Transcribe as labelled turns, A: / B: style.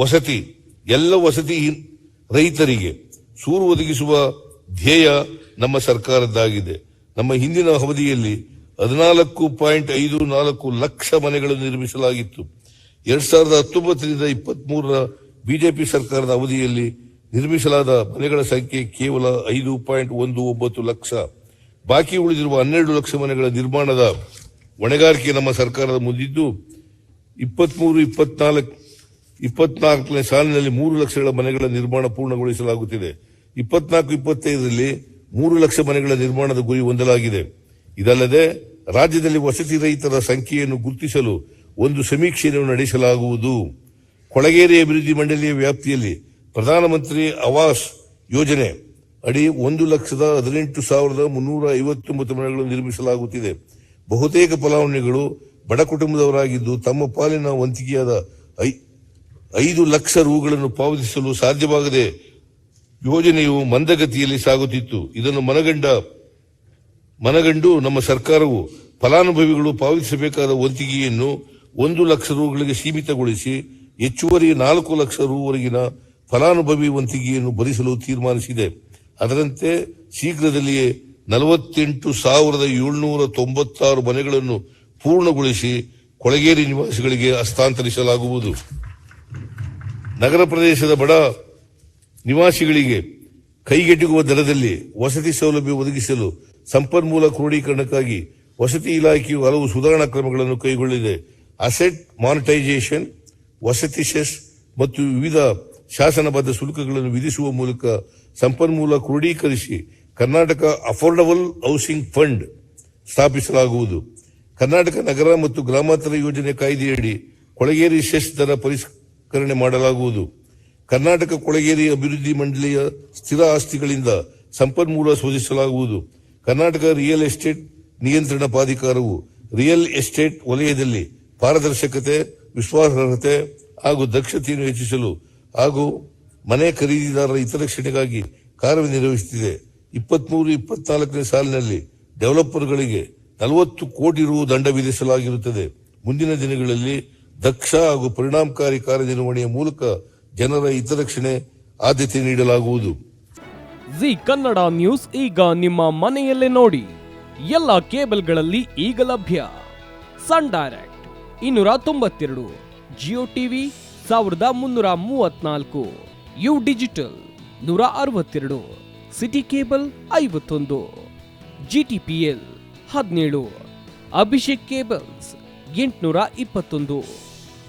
A: ವಸತಿ, ಎಲ್ಲ ವಸತಿ ರೈತರಿಗೆ ಸೂರು ಒದಗಿಸುವ ಧ್ಯೇಯ ನಮ್ಮ ಸರ್ಕಾರದ್ದಾಗಿದೆ. ನಮ್ಮ ಹಿಂದಿನ ಅವಧಿಯಲ್ಲಿ ಹದಿನಾಲ್ಕು ಪಾಯಿಂಟ್ ಐದು ನಾಲ್ಕು ಲಕ್ಷ ಮನೆಗಳನ್ನು ನಿರ್ಮಿಸಲಾಗಿತ್ತು. ಎರಡ್ ಸಾವಿರದ ಹತ್ತೊಂಬತ್ತರಿಂದ ಇಪ್ಪತ್ತ್ ಮೂರರ ಬಿಜೆಪಿ ಸರ್ಕಾರದ ಅವಧಿಯಲ್ಲಿ ನಿರ್ಮಿಸಲಾದ ಮನೆಗಳ ಸಂಖ್ಯೆ ಕೇವಲ ಐದು ಪಾಯಿಂಟ್ ಒಂದು ಒಂಬತ್ತು ಲಕ್ಷ. ಬಾಕಿ ಉಳಿದಿರುವ ಹನ್ನೆರಡು ಲಕ್ಷ ಮನೆಗಳ ನಿರ್ಮಾಣದ ಹೊಣೆಗಾರಿಕೆ ನಮ್ಮ ಸರ್ಕಾರದ ಮುಂದಿದ್ದು ಇಪ್ಪತ್ಮೂರು, ಇಪ್ಪತ್ನಾಲ್ಕು ಇಪ್ಪತ್ನಾಲ್ಕನೇ ಸಾಲಿನಲ್ಲಿ ಮೂರು ಲಕ್ಷಗಳ ಮನೆಗಳ ನಿರ್ಮಾಣ ಪೂರ್ಣಗೊಳಿಸಲಾಗುತ್ತಿದೆ. ಇಪ್ಪತ್ನಾಲ್ಕು, ಇಪ್ಪತ್ತೈದರಲ್ಲಿ ಮೂರು ಲಕ್ಷ ಮನೆಗಳ ನಿರ್ಮಾಣದ ಗುರಿ ಹೊಂದಲಾಗಿದೆ. ಇದಲ್ಲದೆ, ರಾಜ್ಯದಲ್ಲಿ ವಸತಿ ರಹಿತರ ಸಂಖ್ಯೆಯನ್ನು ಗುರುತಿಸಲು ಒಂದು ಸಮೀಕ್ಷೆಯನ್ನು ನಡೆಸಲಾಗುವುದು. ಕೊಳಗೇರಿ ಅಭಿವೃದ್ಧಿ ಮಂಡಳಿಯ ವ್ಯಾಪ್ತಿಯಲ್ಲಿ ಪ್ರಧಾನಮಂತ್ರಿ ಆವಾಸ್ ಯೋಜನೆ ಅಡಿ ಒಂದು ಲಕ್ಷದ ಹದಿನೆಂಟು ಸಾವಿರದ ಮುನ್ನೂರ ಐವತ್ತೊಂಬತ್ತು ಮನೆಗಳನ್ನು ನಿರ್ಮಿಸಲಾಗುತ್ತಿದೆ. ಬಹುತೇಕ ಫಲಾನುಭವಿಗಳು ಬಡ ಕುಟುಂಬದವರಾಗಿದ್ದು ತಮ್ಮ ಪಾಲಿನ ವಂತಿಕೆಯಾದ ಐ- ಐದು ಲಕ್ಷ ರೂಗಳನ್ನು ಪಾವತಿಸಲು ಸಾಧ್ಯವಾಗದೆ ಯೋಜನೆಯು ಮಂದಗತಿಯಲ್ಲಿ ಸಾಗುತ್ತಿತ್ತು. ಇದನ್ನು ಮನಗಂಡ, ಮನಗಂಡು ನಮ್ಮ ಸರ್ಕಾರವು ಫಲಾನುಭವಿಗಳು ಪಾವತಿಸಬೇಕಾದ ವಂತಿಗೆಯನ್ನು ಒಂದು ಲಕ್ಷ ರೂಗಳಿಗೆ ಸೀಮಿತಗೊಳಿಸಿ ಹೆಚ್ಚುವರಿ ನಾಲ್ಕು ಲಕ್ಷ ರೂವರೆಗಿನ ಫಲಾನುಭವಿ ವಂತಿಗೆಯನ್ನು ಭರಿಸಲು ತೀರ್ಮಾನಿಸಿದೆ. ಅದರಂತೆ ಶೀಘ್ರದಲ್ಲಿಯೇ ನಲವತ್ತೆಂಟು ಸಾವಿರದ ಏಳ್ನೂರ ತೊಂಬತ್ತಾರು ಮನೆಗಳನ್ನು ಪೂರ್ಣಗೊಳಿಸಿ ಕೊಳಗೇರಿ ನಿವಾಸಿಗಳಿಗೆ ಹಸ್ತಾಂತರಿಸಲಾಗುವುದು. ನಗರ ಪ್ರದೇಶದ ಬಡ ನಿವಾಸಿಗಳಿಗೆ ಕೈಗೆಟುಕುವ ದರದಲ್ಲಿ ವಸತಿ ಸೌಲಭ್ಯ ಒದಗಿಸಲು ಸಂಪನ್ಮೂಲ ಕ್ರೋಢೀಕರಣಕ್ಕಾಗಿ ವಸತಿ ಇಲಾಖೆಯು ಹಲವು ಸುಧಾರಣಾ ಕ್ರಮಗಳನ್ನು ಕೈಗೊಳ್ಳಿದೆ. ಅಸೆಟ್ ಮಾನಿಟೈಸೇಷನ್, ವಸತಿ ಸೆಸ್ ಮತ್ತು ವಿವಿಧ ಶಾಸನಬದ್ಧ ಶುಲ್ಕಗಳನ್ನು ವಿಧಿಸುವ ಮೂಲಕ ಸಂಪನ್ಮೂಲ ಕ್ರೋಢೀಕರಿಸಿ ಕರ್ನಾಟಕ ಅಫೋರ್ಡಬಲ್ ಹೌಸಿಂಗ್ ಫಂಡ್ ಸ್ಥಾಪಿಸಲಾಗುವುದು. ಕರ್ನಾಟಕ ನಗರ ಮತ್ತು ಗ್ರಾಮಾಂತರ ಯೋಜನೆ ಕಾಯ್ದೆಯಡಿ ಕೊಳಗೇರಿ ಸೆಸ್ ದರ ಪರಿಷ್ಕರಣೆ ಮಾಡಲಾಗುವುದು. ಕರ್ನಾಟಕ ಕೊಳಗೇರಿ ಅಭಿವೃದ್ಧಿ ಮಂಡಳಿಯ ಸ್ಥಿರ ಆಸ್ತಿಗಳಿಂದ ಸಂಪನ್ಮೂಲ ಶೋಧಿಸಲಾಗುವುದು ಕರ್ನಾಟಕ ರಿಯಲ್ ಎಸ್ಟೇಟ್ ನಿಯಂತ್ರಣ ಪ್ರಾಧಿಕಾರವು ರಿಯಲ್ ಎಸ್ಟೇಟ್ ವಲಯದಲ್ಲಿ ಪಾರದರ್ಶಕತೆ, ವಿಶ್ವಾಸಾರ್ಹತೆ ಹಾಗೂ ದಕ್ಷತೆಯನ್ನು ಹೆಚ್ಚಿಸಲು ಹಾಗೂ ಮನೆ ಖರೀದಿದಾರರ ಹಿತರಕ್ಷಣೆಗಾಗಿ ಕಾರ್ಯನಿರ್ವಹಿಸುತ್ತಿದೆ ಇಪ್ಪತ್ಮೂರು, ಇಪ್ಪತ್ನಾಲ್ಕನೇ ಸಾಲಿನಲ್ಲಿ ಡೆವಲಪರ್ಗಳಿಗೆ ನಲವತ್ತು ಕೋಟಿ ರು ದಂಡ ವಿಧಿಸಲಾಗಿರುತ್ತದೆ. ಮುಂದಿನ ದಿನಗಳಲ್ಲಿ ದಕ್ಷ ಹಾಗೂ ಪರಿಣಾಮಕಾರಿ ಕಾರ್ಯನಿರ್ವಹಣೆಯ ಮೂಲಕ ಜನರ ಹಿತರಕ್ಷಣೆ ಆದ್ಯತೆ ನೀಡಲಾಗುವುದು.
B: ಜಿ ಕನ್ನಡ ನ್ಯೂಸ್ ಈಗ ನಿಮ್ಮ ಮನೆಯಲ್ಲೇ ನೋಡಿ. ಎಲ್ಲ ಕೇಬಲ್ಗಳಲ್ಲಿ ಈಗ ಲಭ್ಯ. ಸನ್ ಡೈರೆಕ್ಟ್ ಇನ್ನೂರ ತೊಂಬತ್ತೆರಡು, ಜಿಯೋ ಟಿವಿ ಸಾವಿರದ ಮುನ್ನೂರ ಮೂವತ್ನಾಲ್ಕು, ಯು ಡಿಜಿಟಲ್ ನೂರ ಅರವತ್ತೆರಡು, ಸಿಟಿ ಕೇಬಲ್ ಐವತ್ತೊಂದು ಜಿ ಟಿ ಪಿ ಎಲ್ ಹದಿನೇಳು, ಅಭಿಷೇಕ್ ಕೇಬಲ್ಸ್ ಎಂಟುನೂರ ಇಪ್ಪತ್ತೊಂದು.